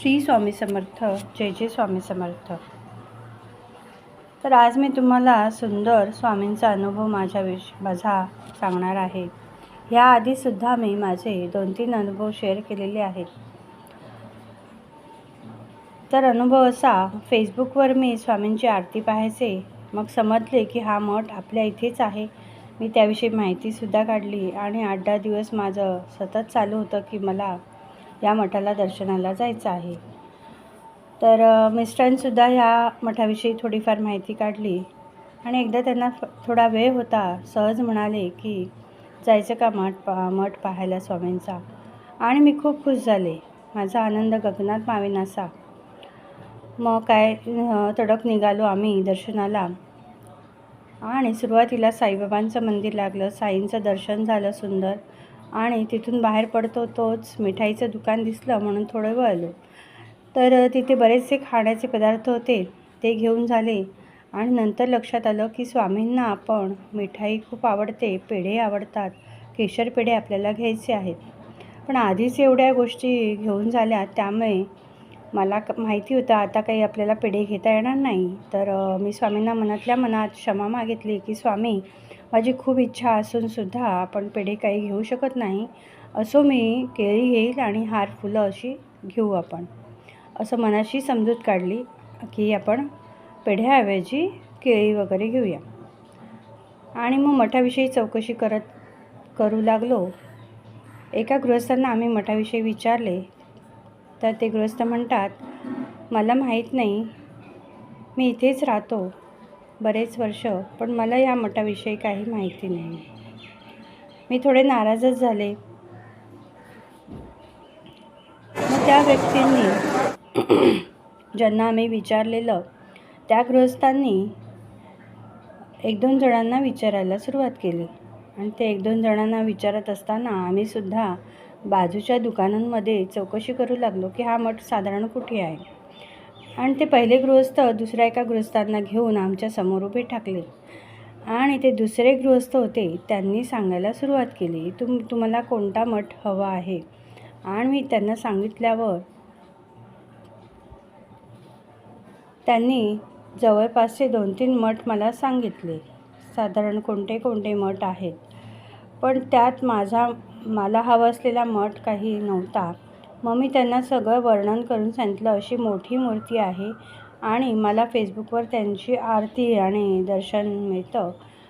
श्री स्वामी समर्थ जय जय स्वामी समर्थ. तर आज मी तुम्हाला सुंदर स्वामींचा अनुभव माझ्या विष माझा सांगणार आहे. ह्याआधीसुद्धा मी माझे दोन तीन अनुभव शेअर केलेले आहेत. तर अनुभव असा फेसबुकवर मी स्वामींची आरती पाहायचे. मग समजले की हा मठ आपल्या इथेच आहे. मी त्याविषयी माहितीसुद्धा काढली आणि आठ दहा दिवस माझं सतत चालू होतं की मला या मठाला दर्शनाला जायचं आहे. तर मिस्टरांसुद्धा ह्या मठाविषयी थोडीफार माहिती काढली आणि एकदा त्यांना थोडा वेळ होता सहज म्हणाले की जायचं का मठ पा मठ पाहायला स्वामींचा? आणि मी खूप खुश झाले. माझा आनंद गगनात मावेनासा मग काय तडक निघालो आम्ही दर्शनाला. आणि सुरुवातीला साईबाबांचं मंदिर लागलं. साईंचं दर्शन झालं सुंदर. आणि तिथून बाहेर पडतो तोच मिठाईचं दुकान दिसलं म्हणून थोडं वळलो. तर तिथे बरेचसे खाण्याचे पदार्थ होते ते घेऊन झाले. आणि नंतर लक्षात आलं की स्वामींना आपण मिठाई खूप आवडते पेढे आवडतात केशर पेढे आपल्याला घ्यायचे आहेत. पण आधीच एवढ्या गोष्टी घेऊन झाल्या त्यामुळे मला क माहिती होतं आता काही आपल्याला पेढे घेता येणार नाही. तर मी स्वामींना मनातल्या मनात क्षमा मागितली की स्वामी माझी खूप इच्छा असूनसुद्धा आपण पेढे काही घेऊ शकत नाही. असो मी केळी घेईल आणि हार फुलं अशी घेऊ आपण. असं मनाशी समजूत काढली की आपण पेढ्याऐवजी केळी वगैरे घेऊया. आणि मग मठाविषयी चौकशी करत करू लागलो. एका गृहस्थांना आम्ही मठाविषयी विचारले. तर ते गृहस्थ म्हणतात मला माहीत नाही. मी इथेच राहतो. बरेच वर्ष पण मला या मठाविषयी काही माहिती नाही. मी थोडे नाराजच झाले. मग त्या व्यक्तींनी ज्यांना आम्ही विचारलेलं त्या गृहस्थांनी एक दोन जणांना विचारायला सुरुवात केली. आणि ते एक दोन जणांना विचारत असताना आम्हीसुद्धा बाजूच्या दुकानांमध्ये चौकशी करू लागलो की हा मठ साधारण कुठे आहे? आणि ते पहिले गृहस्थ दुसऱ्या एका गृहस्थांना घेऊन आमच्यासमोर उभे ठाकले. आणि ते दुसरे गृहस्थ होते त्यांनी सांगायला सुरुवात केली तुम तुम्हाला कोणता मठ हवा आहे? आणि मी त्यांना सांगितल्यावर त्यांनी जवळपासचे दोन तीन मठ मला सांगितले. साधारण कोणते कोणते मठ आहेत? पण त्यात माझा मला हवा असलेला मठ काही नव्हता. मग मी त्यांना सगळं वर्णन करून सांगितलं. अशी मोठी मूर्ती आहे आणि मला फेसबुकवर त्यांची आरती आणि दर्शन मिळतं.